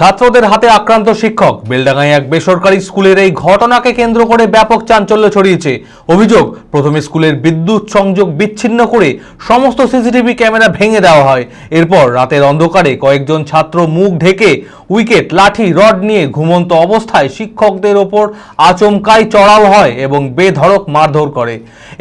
ছাত্রদের হাতে আক্রান্ত শিক্ষক। বেলডাঙ্গায় এক বেসরকারি স্কুলের এই ঘটনাকে কেন্দ্র করে ব্যাপক চাঞ্চল্য ছড়িয়েছে। অভিযোগ, প্রথমে স্কুলের বিদ্যুৎ সংযোগ বিচ্ছিন্ন করে সমস্ত সিসিটিভি ক্যামেরা ভেঙে দেওয়া হয়। এরপর রাতের অন্ধকারে কয়েকজন ছাত্র মুখ ঢেকে উইকেট, লাঠি, রড নিয়ে ঘুমন্ত অবস্থায় শিক্ষকদের ওপর আচমকাই চড়াও হয় এবং বেধড়ক মারধর করে।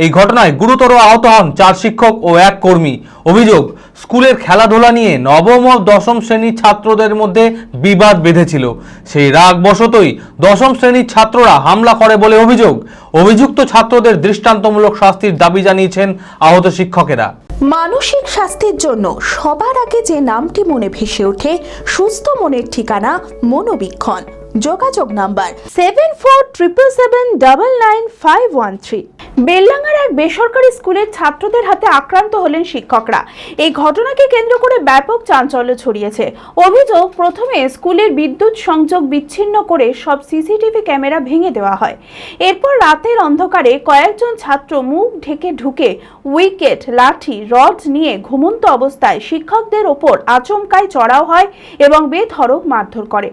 এই ঘটনায় গুরুতর আহত হন চার শিক্ষক ও এক কর্মী। অভিযোগ, স্কুলের খেলাধুলা নিয়ে নবম ও দশম শ্রেণির ছাত্রদের মধ্যে বিবাদ বেঁধেছিল। সেই রাগ বশতই দশম শ্রেণির ছাত্ররা হামলা করে বলে অভিযোগ। অভিযুক্ত ছাত্রদের দৃষ্টান্তমূলক শাস্তির দাবি জানিয়েছেন আহত শিক্ষকেরা। মানসিক স্বাস্থ্যের জন্য সবার আগে যে নামটি মনে ভেসে ওঠে, সুস্থ মনের ঠিকানা মনোবীক্ষণ। যোগাযোগ number seven four triple seven double nine five one three বেললাঙ্গার এক বেসরকারি স্কুলের ছাত্রদের হাতে আক্রান্ত হলেন শিক্ষকরা। এই ঘটনাকে কেন্দ্র করে ব্যাপক চাঞ্চল্য ছড়িয়েছে। অভিযোগ, প্রথমে স্কুলের বিদ্যুৎ সংযোগ বিচ্ছিন্ন করে সব সিসিটিভি ক্যামেরা ভেঙে দেওয়া হয়। এরপর রাতের অন্ধকারে কয়েকজন ছাত্র মুখ ঢেকে ঢুকে উইকেট, লাঠি, রড নিয়ে ঘুমন্ত অবস্থায় শিক্ষকদের ওপর আচমকায় চড়াও হয় এবং বেধড়ক মারধর করে।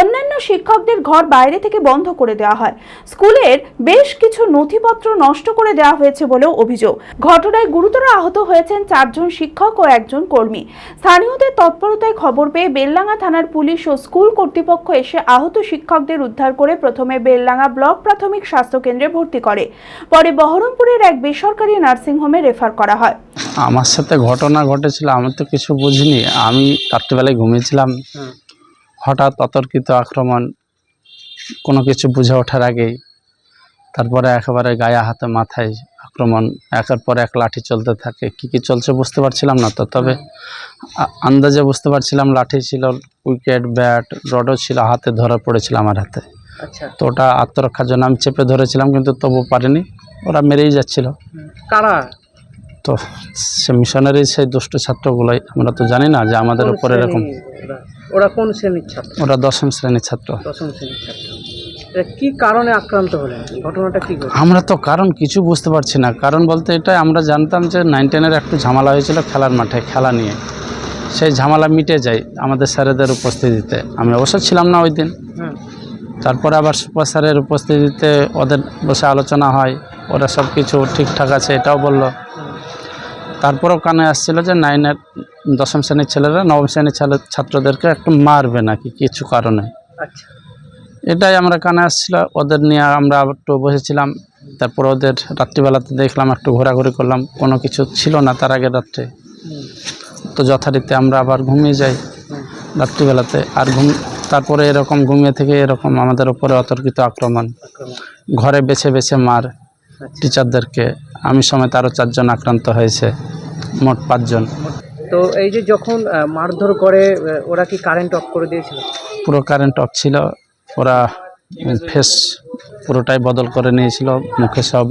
অন্যান্য শিক্ষকদের ঘর বাইরে থেকে বন্ধ করে দেওয়া হয়। স্কুলের বেশ কিছু নথিপত্র নষ্ট করে দেওয়া হয়েছে বলেও অভিযোগ। ঘটনায় গুরুতর আহত হয়েছেন চারজন শিক্ষক ও একজন কর্মী। স্থানীয়দের তৎপরতায় খবর পেয়ে বেললাঙ্গা থানার পুলিশ ও স্কুল কর্তৃপক্ষ এসে আহত শিক্ষকদের উদ্ধার করে প্রথমে বেললাঙ্গা ব্লক প্রাথমিক স্বাস্থ্য কেন্দ্রে ভর্তি করে। পরে বহরমপুরের এক বেসরকারি নার্সিংহোমে রেফার করা হয়। আমার সাথে ঘটনা ঘটেছিল আমি তো কিছু বুঝিনি। আমি রাত্রিবেলায় ঘুমিয়েছিলাম। হঠাৎ অতর্কিত আক্রমণ কোনো কিছু বুঝে ওঠার আগেই তারপরে একেবারে গায়ে হাতে মাথায় আক্রমণ একের পর এক লাঠি চলতে থাকে। কি কি চলছে বুঝতে পারছিলাম না তো তবে আন্দাজে বুঝতে পারছিলাম লাঠি ছিল উইকেট ব্যাট রডও ছিল হাতে ধরা পড়েছিল আমার হাতে। আচ্ছা। তো ওটা আত্মরক্ষার জন্য আমি চেপে ধরেছিলাম কিন্তু তবু পারিনি ওরা মেরেই যাচ্ছিল। কারা? তো সে মিশনারি সেই দুষ্ট ছাত্রগুলোই আমরা তো জানি না যে আমাদের উপরে এরকম ওরা? কোন শ্রেণির ছাত্র? ওরা দশম শ্রেণির ছাত্র। দশম শ্রেণির ছাত্র। কি কারণে আক্রান্ত হলেন? ঘটনাটা কি আমরা তো কারণ কিছু বুঝতে পারছি না। কারণ বলতে এটাই আমরা জানতাম যে নাইন টেনের একটু ঝামেলা হয়েছিল খেলার মাঠে খেলা নিয়ে। সেই ঝামেলা মিটে যায় আমাদের স্যারেদের উপস্থিতিতে। আমি অবশ্য ছিলাম না ওই দিন। তারপরে আবার সুপার স্যারের উপস্থিতিতে ওদের বসে আলোচনা হয় ওরা সব কিছু ঠিকঠাক আছে এটাও বলল। তারপরেও কানে আসছিল যে নাইনের দশম শ্রেণির ছেলেরা নবম শ্রেণির ছেলে ছাত্রদেরকে একটু মারবে নাকি কিছু কারণে। আচ্ছা। এটাই আমরা কানে আসছিল ওদের নিয়ে আমরা একটু বসেছিলাম তারপর ওদের রাত্রিবেলাতে দেখলাম একটু ঘোরাঘুরি করলাম কোনো কিছু ছিল না তার আগের রাত্রে। তো যথারীতি আমরা আবার ঘুমিয়ে যাই রাত্রিবেলাতে আর ঘুম তারপরে এরকম ঘুমিয়ে থেকে এরকম আমাদের উপরে অতর্কিত আক্রমণ। ঘরে বেছে বেছে মার টিচারদেরকে আমি সমেত আরও চারজন আক্রান্ত হয়েছে মোট পাঁচজন। তো এই যে যখন মারধর করে ওরা কি কারেন্ট অফ করে দিয়েছিল? পুরো কারেন্ট অফ ছিল ওরা ফেস পুরোটাই বদল করে নিয়েছিল। মুখে সব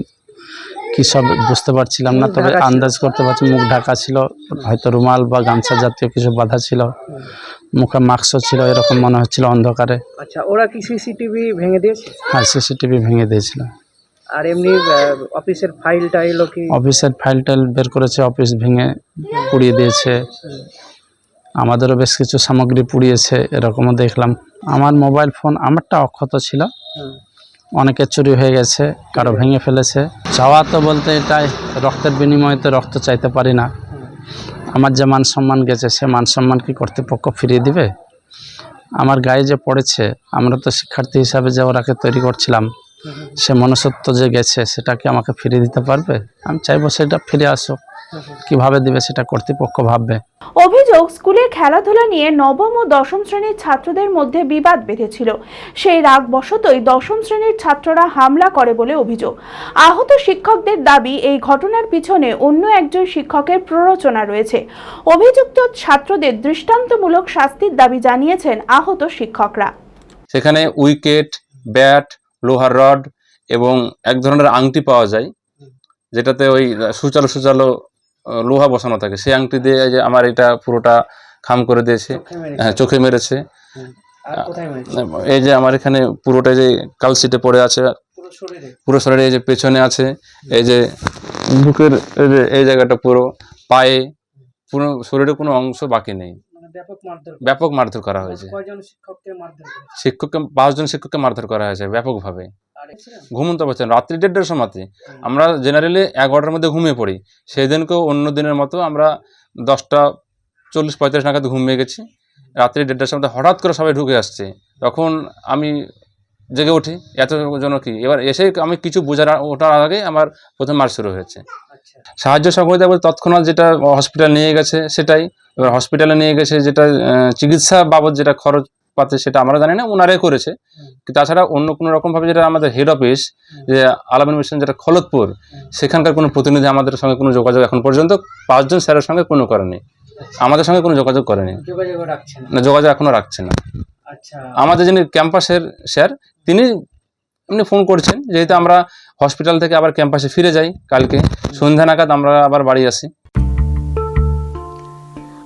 কি সব বুঝতে পারছিলাম না তবে আন্দাজ করতে পারছি মুখ ঢাকা ছিল। হয়তো রুমাল বা গামছা জাতীয় কিছু বাঁধা ছিল। মুখে মাস্কও ছিল এরকম মনে হচ্ছিল অন্ধকারে। আচ্ছা ওরা কি সিসিটিভি ভেঙে দিয়েছে? হ্যাঁ সিসিটিভি ভেঙে দিয়েছিল। আর এমনি অফিসের ফাইল টাইলও কি? অফিসের ফাইল টাইল বের করেছে অফিস ভেঙে পুড়িয়ে দিয়েছে। আমাদেরও বেশ কিছু সামগ্রী পুড়িয়েছে এরকমও দেখলাম। আমার মোবাইল ফোন আমারটা অক্ষত ছিল। হুম, অনেকের চুরি হয়ে গেছে কারও ভেঙে ফেলেছে। চাওয়া তো বলতে এটাই রক্তের বিনিময়ে তো রক্ত চাইতে পারি না। আমার যে মান সম্মান গেছে সে মান সম্মান কি কর্তৃপক্ষ ফিরিয়ে দিবে? আমার গায়ে যে পড়েছে আমরা তো শিক্ষার্থী হিসাবে যে ওরাকে তৈরি করছিলাম সে মনুষ্যত্ব যে গেছে সেটা কি আমাকে ফিরিয়ে দিতে পারবে? আমি চাইব সেটা ফিরে আসুক। কীভাবে দিবে সেটা কর্তৃপক্ষ ভাববে। অভিযোগ স্কুলের খেলাধুলা নিয়ে নবম ও দশম শ্রেণির ছাত্রদের মধ্যে বিবাদ বেঁধেছিল। সেই রাগ বশতই দশম শ্রেণির ছাত্ররা হামলা করে বলে অভিযোগ। আহত শিক্ষকদের দাবি এই ঘটনার পিছনে অন্য একজন শিক্ষকের প্ররোচনা রয়েছে। অভিযুক্ত ছাত্রদের দৃষ্টান্তমূলক শাস্তির দাবি জানিয়েছেন আহত শিক্ষকরা। সেখানে উইকেট ব্যাট লোহার রড এবং এক ধরনের আংটি পাওয়া যায় যেটাতে ওই সুচালো সুচালো লোহা বসানো থাকে। সেই আংটি দিয়ে যে আমার এটা পুরোটা খাম করে দিয়েছে। হ্যাঁ চোখে মেরেছে। মেরেছে? এই যে আমার এখানে পুরোটা যে কালসিটে পড়ে আছে। পুরো শরীরে? এই যে পেছনে আছে এই যে বুকের এই জায়গাটা পুরো পায়ে পুরো শরীরে কোনো অংশ বাকি নেই। মানে মানে ব্যাপক মারধর করা হয়েছে। শিক্ষককে করেছে? শিক্ষককে পাঁচজন শিক্ষককে মারধর করা হয়েছে ব্যাপকভাবে? ঘুমন্ত অবস্থায়। রাত্রি দেড়টার সময়তে আমরা জেনারেলি এগারোটার মধ্যে ঘুমিয়ে পড়ি। সেই দিনকেও অন্য দিনের মতো আমরা দশটা চল্লিশ পঁয়তাল্লিশ নাগাদ ঘুমিয়ে গেছি। রাত্রি দেড়টার সময় হঠাৎ করে সবাই ঢুকে আসছে। তখন আমি জেগে উঠি এত জন কি? এবার এসে আমি কিছু বোঝার ওঠার আগে আমার প্রথম মার শুরু হয়েছে। আচ্ছা। সাহায্য সহযোগিতা বলতে তৎক্ষণাৎ যেটা হসপিটাল নিয়ে গেছে সেটাই। এবার হসপিটালে নিয়ে গেছে যেটা চিকিৎসা বাবদ যেটা খরচ পাতে সেটা আমরা জানি না ওনারাই করেছে। কিন্তু তাছাড়া অন্য কোনো রকম ভাবে যেটা আমাদের হেড অফিস যে আলামিন মিশন যেটা খলতপুর সেখানকার কোনো প্রতিনিধি আমাদের সঙ্গে কোনো যোগাযোগ এখন পর্যন্ত পাঁচজন স্যারের সঙ্গে কোনো করেনি। আমাদের সঙ্গে কোনো যোগাযোগ করেনি। না। যোগাযোগ এখনও রাখছে না। আচ্ছা। আমাদের যিনি ক্যাম্পাসের স্যার তিনি এমনি ফোন করছেন যেহেতু আমরা হসপিটাল থেকে আবার ক্যাম্পাসে ফিরে যাই কালকে। সন্ধ্যা নাগাদ আমরা আবার বাড়ি আসি।